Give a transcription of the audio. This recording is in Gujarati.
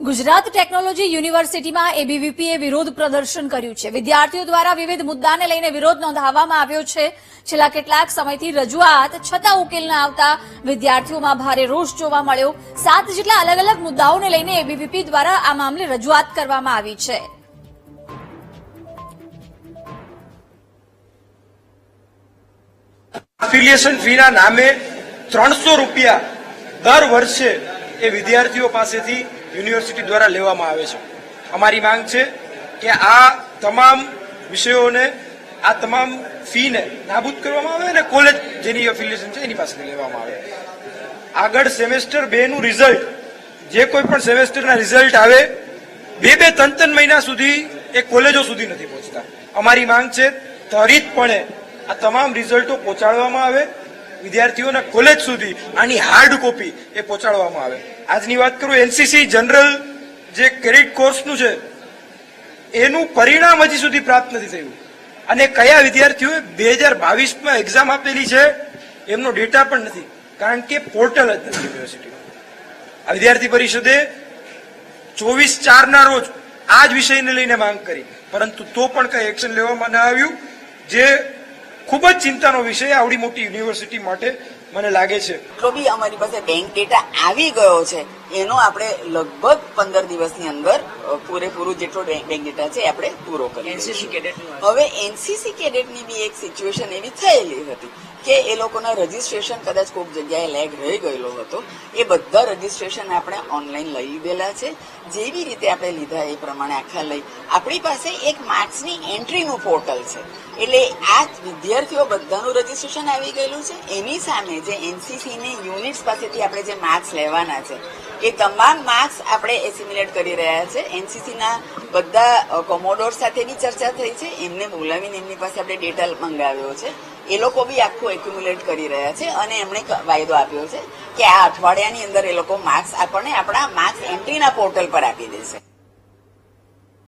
ગુજરાત ટેકનોલોજી યુનિવર્સિટીમાં એબીવીપીએ વિરોધ પ્રદર્શન કર્યું છે. વિદ્યાર્થીઓ દ્વારા વિવિધ મુદ્દાને લઈને વિરોધ નોંધાવવામાં આવ્યો છેલ્લા કેટલાક સમયથી રજૂઆત છતાં ઉકેલ ન આવતા વિદ્યાર્થીઓમાં ભારે રોષ જોવા મળ્યો. સાત જેટલા અલગ અલગ મુદ્દાઓને લઈને એબીવીપી દ્વારા આ મામલે રજૂઆત કરવામાં આવી છે. ત્રણસો રૂપિયા દર વર્ષે એ વિદ્યાર્થીઓ પાસેથી યુનિવર્સિટી દ્વારા લેવામાં આવે છે. અમારી માંગ છે કે આ તમામ વિષયોને, આ તમામ ફીને નાબૂદ કરવામાં આવે અને કોલેજ જેની એફિલિયેશન છે એની પાસેથી લેવામાં આવે. આગળ સેમેસ્ટર બે નું રિઝલ્ટ જે કોઈ પણ સેમેસ્ટરના રિઝલ્ટ આવે, બે બે ત્રણ ત્રણ મહિના સુધી એ કોલેજો સુધી નથી પહોંચતા. અમારી માંગ છે ત્વરિતપણે આ તમામ રિઝલ્ટો પહોંચાડવામાં આવે વિદ્યાર્થીઓના કોલેજ સુધી આની હાર્ડ કોપી એ પહોંચાડવામાં આવે. આજની વાત કરું એનસીસી જનરલ જે ક્રેડિટ કોર્સનું છે, એનું પરિણામ હજી સુધી પ્રાપ્ત નથી થયું. અને કયા વિદ્યાર્થીઓએ બે હજાર બાવીસમાં એક્ઝામ આપેલી છે, એમનો ડેટા પણ નથી. કારણ કે પોર્ટલ જ નથી યુનિવર્સિટીમાં આ વિદ્યાર્થી પરિષદે ચોવીસ ચારના રોજ આ જ વિષયને લઈને માંગ કરી. પરંતુ તો પણ કઈ એક્શન લેવામાં ન આવ્યું. જે ખૂબ જ ચિંતાનો વિષય આવડી મોટી યુનિવર્સિટી માટે મને લાગે છે. જેટલો બી અમારી પાસે બેંક ડેટા આવી ગયો છે. એનો આપણે લગભગ પંદર દિવસની અંદર પૂરેપૂરું જેટલો બેંક ડેટા છે આપણે પૂરો કરી એનસીસી હવે એનસીસી કેડેટની બી એક સિચ્યુએશન એવી થયેલી હતી કે એ લોકોના રજીસ્ટ્રેશન કદાચ કોઈક જગ્યાએ લેગ રહી ગયેલો હતો. એ બધા રજીસ્ટ્રેશન આપણે ઓનલાઈન લઈ લીધેલા છે. જેવી રીતે આપણે લીધા એ પ્રમાણે આખા લઈ. આપણી પાસે એક માર્ક્સની એન્ટ્રીનું પોર્ટલ છે. એટલે આ વિદ્યાર્થીઓ બધાનું રજીસ્ટ્રેશન આવી ગયેલું છે. એની સામે જે એનસીસીની યુનિટ્સ પાસેથી આપણે જે માર્ક્સ લેવાના છે એ તમામ માર્ક્સ આપણે એસિમ્યુલેટ કરી રહ્યા છે. એનસીસીના બધા કોમોડોર સાથે બી ચર્ચા થઈ છે. એમને બોલાવીને એમની પાસે આપણે ડેટા મંગાવ્યો છે. એ લોકો બી આખું એક્યુમ્યુલેટ કરી રહ્યા છે અને એમણે વાયદો આપ્યો છે કે આ અઠવાડિયાની અંદર એ લોકો માર્ક્સ આપણને આપણા માર્ક્સ એન્ટ્રીના પોર્ટલ પર આપી દેશે.